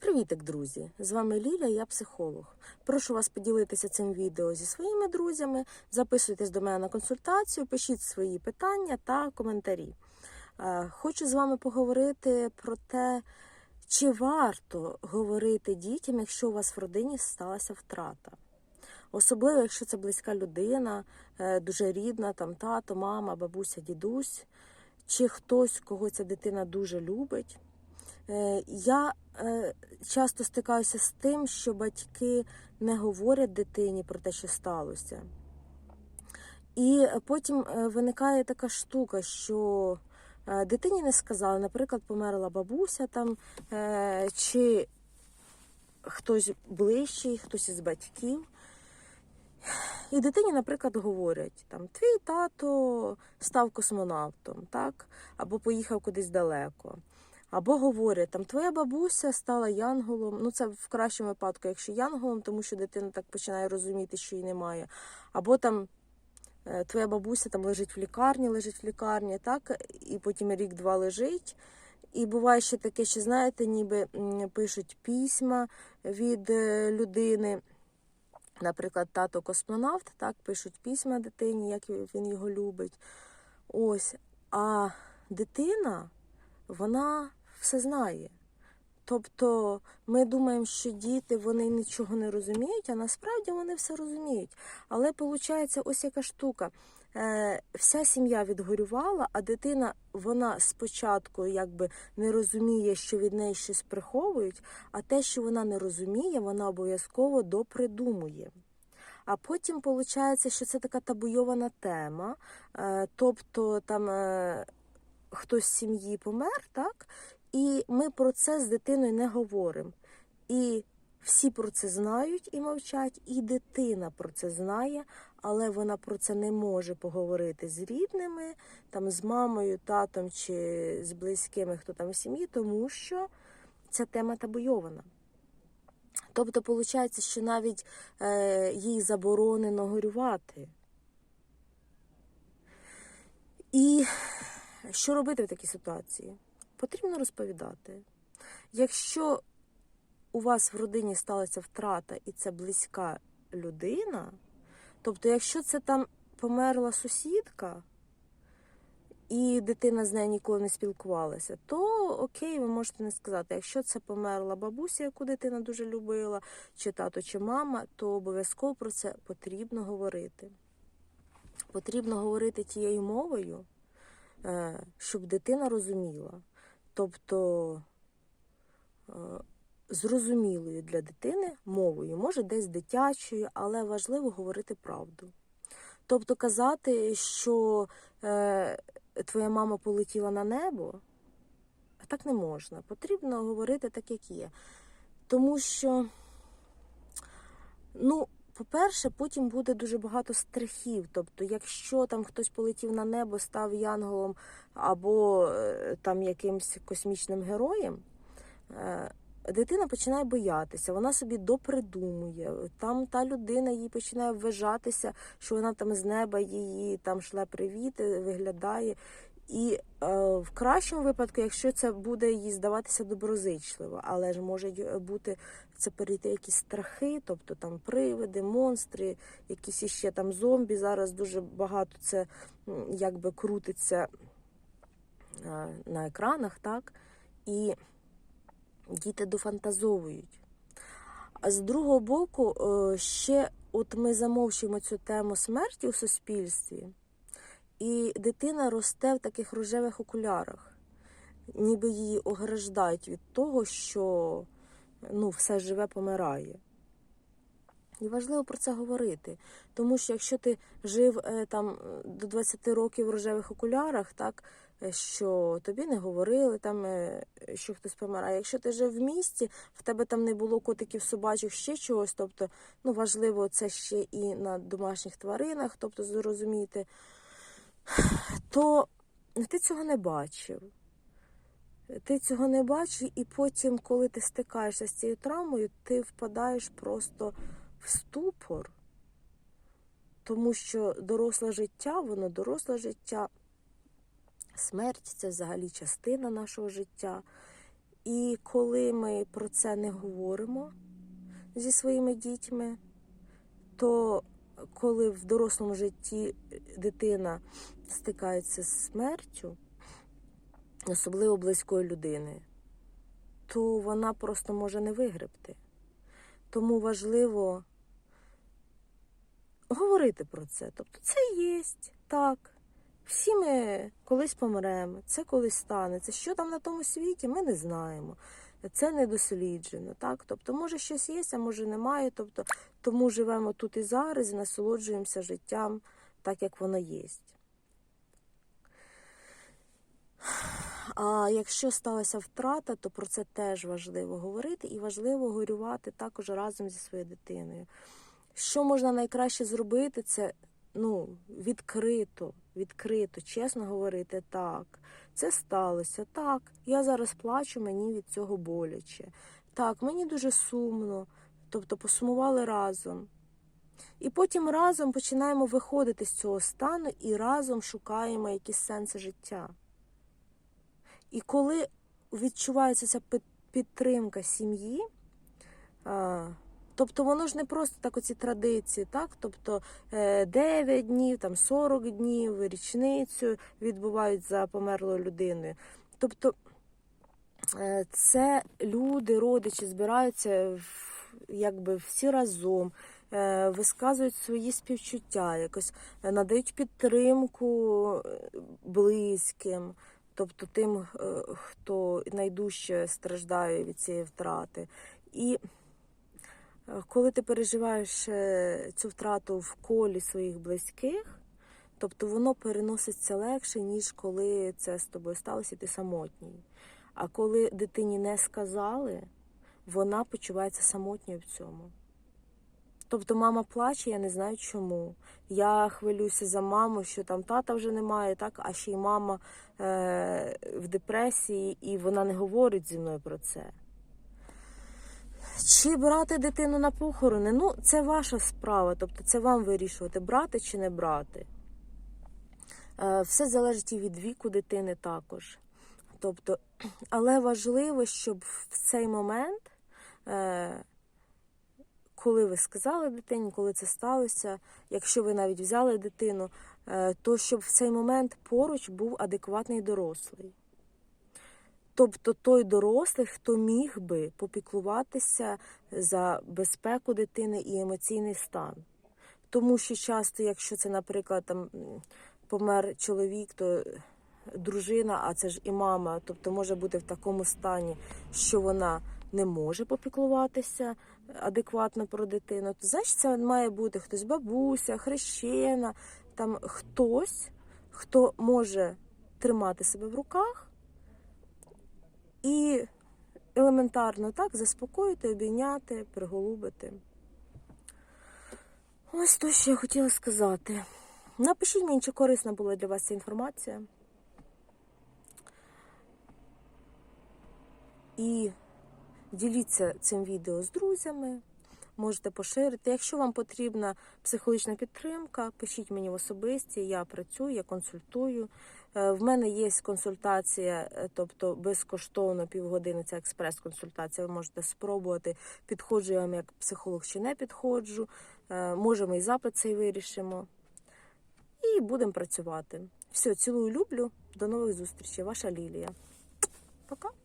Привітик, друзі! З вами Ліля, я психолог. Прошу вас поділитися цим відео зі своїми друзями. Записуйтесь до мене на консультацію, пишіть свої питання та коментарі. Хочу з вами поговорити про те, чи варто говорити дітям, якщо у вас в родині сталася втрата. Особливо, якщо це близька людина, е, дуже рідна, там тато, мама, бабуся, дідусь, чи хтось, кого ця дитина дуже любить. Е, Я е, часто стикаюся з тим, що батьки не говорять дитині про те, що сталося. І потім е, виникає така штука, що дитині не сказали, наприклад, померла бабуся там, чи хтось ближчий, хтось із батьків. І дитині, наприклад, говорять, там, твій тато став космонавтом, так? або поїхав кудись далеко. Або говорять, там твоя бабуся стала янголом. Ну це в кращому випадку, якщо янголом, тому що дитина так починає розуміти, що її немає. Або там е, твоя бабуся там лежить в лікарні, лежить в лікарні, так, і потім рік-два лежить. І буває ще таке, що знаєте, ніби пишуть письма від е, людини. Наприклад, тато космонавт, так, пишуть письма дитині, як він його любить. Ось. А дитина, вона все знає. Тобто ми думаємо, що діти вони нічого не розуміють, а насправді вони все розуміють. Але виходить, ось яка штука. Е, вся сім'я відгорювала, а дитина вона спочатку якби не розуміє, що від неї щось приховують, а те, що вона не розуміє, вона обов'язково допридумує. А потім виходить, що це така табуйована тема, е, тобто там е, хтось з сім'ї помер, так? І ми про це з дитиною не говоримо. І всі про це знають і мовчать, і дитина про це знає, але вона про це не може поговорити з рідними, там з мамою, татом чи з близькими, хто там в сім'ї, тому що ця тема табуйована. Тобто, виходить, що навіть е, їй заборонено горювати. І що робити в такій ситуації? Потрібно розповідати. Якщо у вас в родині сталася втрата і це близька людина, тобто, якщо це там померла сусідка, і дитина з нею ніколи не спілкувалася, то окей, ви можете не сказати. Якщо це померла бабуся, яку дитина дуже любила, чи тато, чи мама, то обов'язково про це потрібно говорити. Потрібно говорити тією мовою, щоб дитина розуміла. Тобто е, зрозумілою для дитини мовою, може десь дитячою, але важливо говорити правду. Тобто казати, що е, твоя мама полетіла на небо, так не можна. Потрібно говорити так, як є. Тому що, ну, по-перше, потім буде дуже багато страхів. Тобто, якщо там хтось полетів на небо, став янголом або е, там якимсь космічним героєм, е, дитина починає боятися, вона собі допридумує. Там та людина їй починає вважатися, що вона там з неба її там шле привіт, е, виглядає. І е, в кращому випадку, якщо це буде їй здаватися доброзичливо, але ж можуть е, бути це перейти якісь страхи, тобто там привиди, монстри, якісь іще там зомбі. Зараз дуже багато це якби крутиться е, на екранах, так? І діти дофантазовують. А з другого боку, е, ще от ми замовчуємо цю тему смерті у суспільстві, і дитина росте в таких рожевих окулярах, ніби її ограждають від того, що ну, все живе помирає. І важливо про це говорити. Тому що якщо ти жив е, там до 20 років в рожевих окулярах, так е, що тобі не говорили, там е, що хтось помирає. Якщо ти жив в місті, в тебе там не було котиків, собачок, ще чогось. Тобто, ну важливо це ще і на домашніх тваринах, тобто зрозуміти, то ти цього не бачив. Ти цього не бачив, і потім, коли ти стикаєшся з цією травмою, ти впадаєш просто в ступор, тому що доросле життя, воно доросле життя, смерть це взагалі частина нашого життя. І коли ми про це не говоримо зі своїми дітьми, то коли в дорослому житті дитина стикається з смертю, особливо близької людини, то вона просто може не вигребти. Тому важливо говорити про це. Тобто це є, так. Всі ми колись помремо, це колись станеться. Що там на тому світі, ми не знаємо. Це не досліджено. Так? Тобто, може щось є, а може немає. Тобто, тому живемо тут і зараз і насолоджуємося життям так, як воно є. А якщо сталася втрата, то про це теж важливо говорити і важливо горювати також разом зі своєю дитиною. Що можна найкраще зробити, це ну, відкрито, відкрито, чесно говорити, так, це сталося, так, я зараз плачу, мені від цього боляче. Так, мені дуже сумно, тобто посумували разом. І потім разом починаємо виходити з цього стану і разом шукаємо якісь сенси життя. І коли відчувається ця підтримка сім'ї, тобто воно ж не просто так оці традиції, так? Тобто е, 9 днів, там 40 днів, річницю відбувають за померлою людиною. Тобто е, це люди, родичі збираються якби всі разом. е, Висказують свої співчуття, якось е, надають підтримку е, близьким, тобто тим, е, хто найдужче страждає від цієї втрати. І е, коли ти переживаєш е, цю втрату в колі своїх близьких, тобто воно переноситься легше, ніж коли це з тобою сталося, і ти самотній. А коли дитині не сказали, вона почувається самотньою в цьому. Тобто мама плаче, я не знаю чому. Я хвилююся за маму, що там тата вже немає, так, а ще й мама е- в депресії, і вона не говорить зі мною про це. Чи брати дитину на похорони? Ну, це ваша справа, тобто це вам вирішувати, брати чи не брати. Е, Все залежить і від віку дитини також. Тобто, але важливо, щоб в цей момент, е, коли ви сказали дитині, коли це сталося, якщо ви навіть взяли дитину, е, то щоб в цей момент поруч був адекватний дорослий. Тобто той дорослий, хто міг би попіклуватися за безпеку дитини і емоційний стан. Тому що часто, якщо це, наприклад, там помер чоловік, то дружина, а це ж і мама, тобто може бути в такому стані, що вона не може попіклуватися адекватно про дитину, то значить це має бути хтось бабуся, хрещена, там хтось, хто може тримати себе в руках і елементарно так заспокоїти, обійняти, приголубити. Ось то, що я хотіла сказати. Напишіть мені, чи корисна була для вас ця інформація. І діліться цим відео з друзями, можете поширити. Якщо вам потрібна психологічна підтримка, пишіть мені в особисті, я працюю, я консультую. Е, В мене є консультація, е, тобто безкоштовно півгодини це експрес-консультація. Ви можете спробувати, підходжу я вам як психолог чи не підходжу. Е, Можемо і запит цей вирішимо. І будемо працювати. Все, цілую, люблю. До нових зустрічей. Ваша Лілія. Пока.